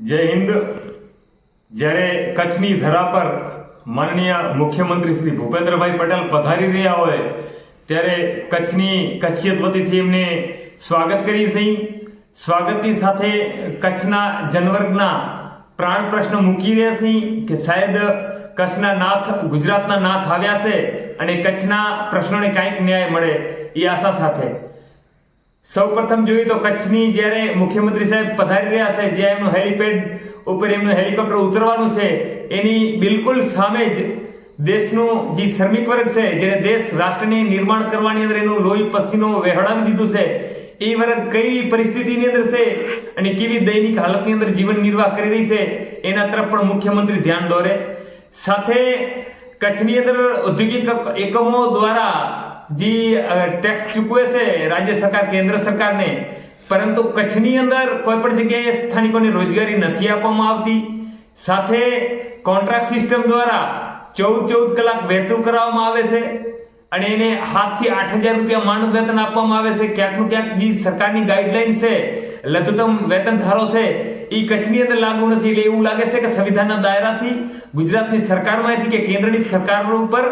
જય હિન્દ. જ્યારે કચ્છની ધરા પર માનનીય મુખ્યમંત્રી શ્રી ભૂપેન્દ્રભાઈ પટેલ પધારી રહ્યા હોય, ત્યારે કચ્છની કચ્છિયત વતીથી એમને સ્વાગત કરી છીએ. સ્વાગતની સાથે કચ્છના જનવર્ગના પ્રાણ પ્રશ્ન મૂકી રહ્યા છીએ કે શાયદ કચ્છના નાથ, ગુજરાતના નાથ આવ્યા છે અને કચ્છના પ્રશ્નોને કાંઈક ન્યાય મળે એ આશા સાથે. સૌ પ્રથમ જોઈએ તો કચ્છની જ્યારે મુખ્યમંત્રી સાહેબ પધારી રહ્યા છે જ્યાં એમનું હેલિપેડ ઉપર એમનું હેલિકોપ્ટર ઉતરવાનું છે, એની બિલકુલ સામે જ દેશનું જે શ્રમિક વર્ગ છે, જેને દેશ રાષ્ટ્રને નિર્માણ કરવાની અંદર એનું લોહી પસીનો વહેવડાવી દીધું છે, એ વર્ગ કઈ પરિસ્થિતિની અંદર છે અને કેવી દૈનિક હાલતની અંદર જીવન નિર્વાહ કરી રહી છે, એના તરફ પણ મુખ્યમંત્રી ધ્યાન દોરે. સાથે કચ્છની અંદર ઔદ્યોગિક એકમો દ્વારા જે ટેક્સ ચૂકવે છે, રાજ્ય સરકાર, કેન્દ્ર સરકારને, પરંતુ કચ્છની અંદર કોઈ પણ જગ્યાએ સ્થાનિકોને રોજગારી નથી આપવામાં આવતી. સાથે કોન્ટ્રાક્ટ સિસ્ટમ દ્વારા ચૌદ ચૌદ કલાક વેતન કરાવવામાં આવે છે અને એને હાથથી આઠ હજાર રૂપિયા માનદ વેતન આપવામાં આવે છે. ક્યાંકનું ક્યાંક જે સરકારની ગાઈડલાઈન છે, લઘુત્તમ વેતન ધારો છે એ કચ્છની અંદર લાગુ નથી એટલે એવું લાગે છે કે સંવિધાનના દાયરાથી ગુજરાતની સરકારમાંથી કે કેન્દ્રની સરકાર ઉપર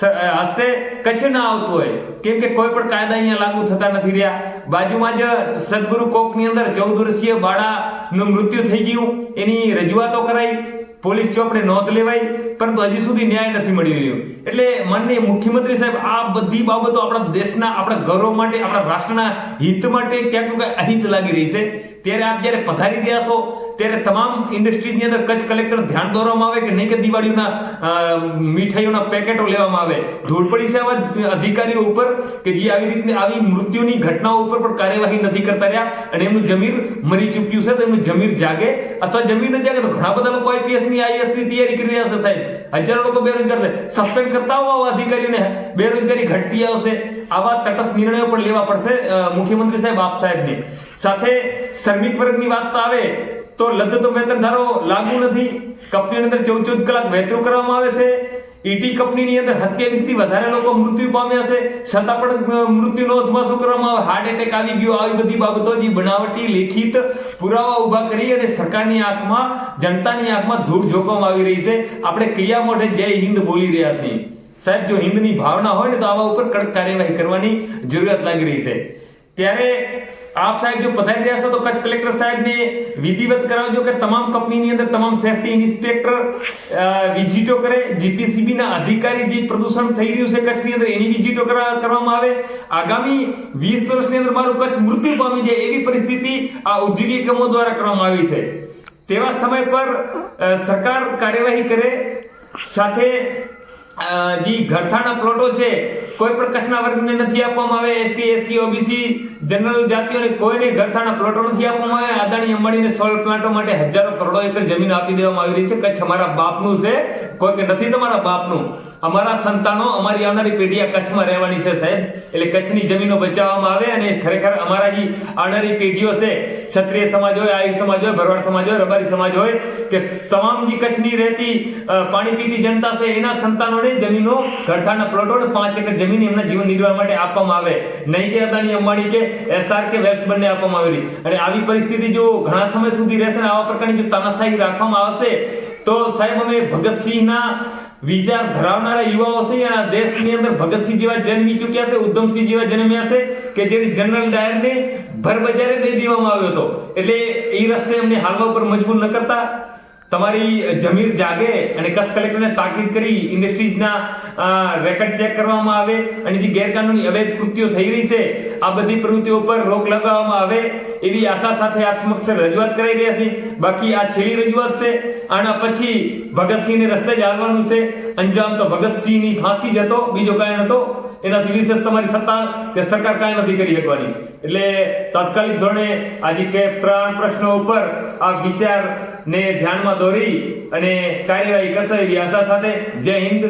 હસ્તે કચ્છ ના આવતું હોય. કેમ કે કોઈ પણ કાયદા અહીંયા લાગુ થતા નથી રહ્યા. બાજુમાં જ સદગુરુ કોકની અંદર ચૌદ વર્ષીય બાળાનું મૃત્યુ થઈ ગયું. એની રજૂઆતો કરાઈ. પોલીસ ચોપડે નોંધ લેવાઈ. પરંતુ હજી સુધી ન્યાય નથી મળી રહ્યો. એટલે માનને મુખ્યમંત્રી સાહેબ, આ બધી બાબતો આપણા દેશના, આપણા ગૌરવ માટે, આપણા રાષ્ટ્રના હિત માટે ક્યાંક અહિત લાગી રહી છે. ત્યારે આપ જ્યારે પધારી રહ્યા છો, ત્યારે તમામ ઇન્ડસ્ટ્રીની અંદર કચ્છ કલેક્ટર ધ્યાન દોરવામાં આવે કે નહીં કે દિવાળીના મીઠાઈઓના પેકેટો લેવામાં આવે? ધૂળ પડી છે આવા અધિકારીઓ ઉપર કે જે આવી રીતની, આવી મૃત્યુની ઘટનાઓ ઉપર પણ કાર્યવાહી નથી કરતા રહ્યા અને એમનું જમીર મરી ચૂક્યું છે, તો એમનું જમીર જાગે? અથવા જમીર ન જાગે તો ઘણા બધા લોકો આઈપીએસની આઈએસની તૈયારી કરી રહ્યા છે સાહેબ. હજારો લોકો બેરોજગાર છે. સસ્પેન્ડ કરતા હોવા અધિકારીઓને. બેરોજગારી ઘટતી આવશે. આવા તટસ્થ નિર્ણયો પણ લેવા પડશે મુખ્યમંત્રી સાહેબ, આપ સાહેબને. સાથે શ્રમિક વર્ગની વાત તો આવે, તો લઘુત્તમ વેતન ધારો લાગુ નથી. કંપનીની અંદર ચૌદ ચૌદ કલાક વેતન કરવામાં આવે છે. ઈટી કંપનીની અંદર સત્યાવીસથી વધારે લોકો મૃત્યુ પામ્યા છે. છતાં પણ મૃત્યુનો શું કરવામાં આવે? હાર્ટ એટેક આવી ગયો. આવી બધી બાબતો જે બનાવટી, લેખિત પુરાવા ઊભા કરી અને સરકારની આંખમાં, જનતાની આંખમાં ધૂળ ઝોકવામાં આવી રહી છે. આપણે ક્રિયા મોઢે જય હિન્દ બોલી રહ્યા છીએ. સાહેબ, જો હિન્દની ભાવના હોય ને તો આવા ઉપર કડક કાર્યવાહી કરવાની જરૂરિયાત લાગી રહી છે. ત્યારે આપ સાહેબ જો પધારી રહ્યા છો તો કચ્છ કલેક્ટર સાહેબને વિધિવત કરાવજો કે તમામ કંપનીની અંદર તમામ સેફટી ઇન્સ્પેક્ટર વિઝિટો કરે. જીપીસીબી ના અધિકારી જે પ્રદૂષણ થઈ રહ્યું છે કચ્છની અંદર, એની વિઝિટો કરા- કરવામાં આવે. આગામી 20 વર્ષની અંદર મારું કચ્છ મૃત્યુ પામી જાય એવી પરિસ્થિતિ આ ઔદ્યોગિક એકમો દ્વારા કરવામાં આવી છે. તેવા સમય પર સરકાર કાર્યવાહી કરે. સાથે જે ઘરથાના પ્લોટો છે. કોઈ પણ કચ્છના વર્ગને નથી આપવામાં આવે. એસટી એસસી ઓબીસી જનરલ જાતિઓને કોઈને ઘરથાના પ્લોટો નથી આપવામાં આવે અદાણી અંબાણીને સોલર પ્લાન્ટો માટે હજારો કરોડો એકર જમીન આપી દેવામાં આવી રહી છે. કચ્છ અમારા બાપનું છે. કોઈ કે નથી તમારા બાપનું? અમારા સંતાનો અમારી આવનારી પેઢી આ કચ્છમાં રહેવાની છે સાહેબ. એટલે કચ્છની જમીનો બચાવવામાં આવે અને ખરેખર અમારા જે આવનારી પેઢીઓ છે. ક્ષત્રિય સમાજ હોય આહિર સમાજ હોય, ભરવાડ સમાજ હોય, રબારી સમાજ હોય, કે તમામ જે કચ્છની રહેતી પાણી પીતી જનતા છે, એના સંતાનોને જમીનો ઘરથાના પ્લોટો પાંચ એકર જમીન એમના જીવન નિર્વાહ માટે આપવામાં આવે. નહીં કે અદાણી અંબાણી કે એસઆર કે વેલ્સ બંને આપવામાં આવેલી. અને આવી પરિસ્થિતિ જો ઘણા સમય સુધી રહેશે ને આવા પ્રકારની જો તાનાશાહી રાખવામાં આવશે, તો સાહેબ અમે ભગતસિંહના વિચાર ધરાવનારા યુવાઓ છે આ દેશની અંદર ભગતસિંહ જેવા જન્મી ચૂક્યા છે ઉધમસિંહ જેવા જન્મ્યા છે, કે જેને જનરલ ડાયરને ભરબજારે દઈ દેવામાં આવ્યો હતો. એટલે એ રસ્તે એમને હાલવા ઉપર મજબૂર ન કરતા. તમારી જમીર જાગે અને કસ કલેક્ટરને તાકીદ કરી ઇન્ડસ્ટ્રીઝના રેકર્ડ ચેક કરવામાં આવે અને જે ગેરકાનૂની અવૈધ કૃત્યો થઈ રહી છે, આ બધી પ્રવૃત્તિઓ પર રોક લગાવવામાં આવે એવી આશા સાથે આપ સમક્ષ રજૂઆત કરાઈ રહ્યા છે બાકી આ છેલ્લી રજૂઆત છે. આના પછી ભગતસિંહને રસ્તે જ આવવાનું છે. અંજામ તો ભગતસિંહની ફાંસી જ હતો, બીજો કાંઈ નતો એનાથી વિશેષ તમારી સત્તા કે સરકાર કાંઈ નથી કરી શકવાની. એટલે તાત્કાલિક ધોરણે આજે કે પ્રાણ પ્રશ્નો ઉપર આ વિચારને ધ્યાનમાં દોરી અને કાર્યવાહી કરશે એવી આશા સાથે જય હિન્દ.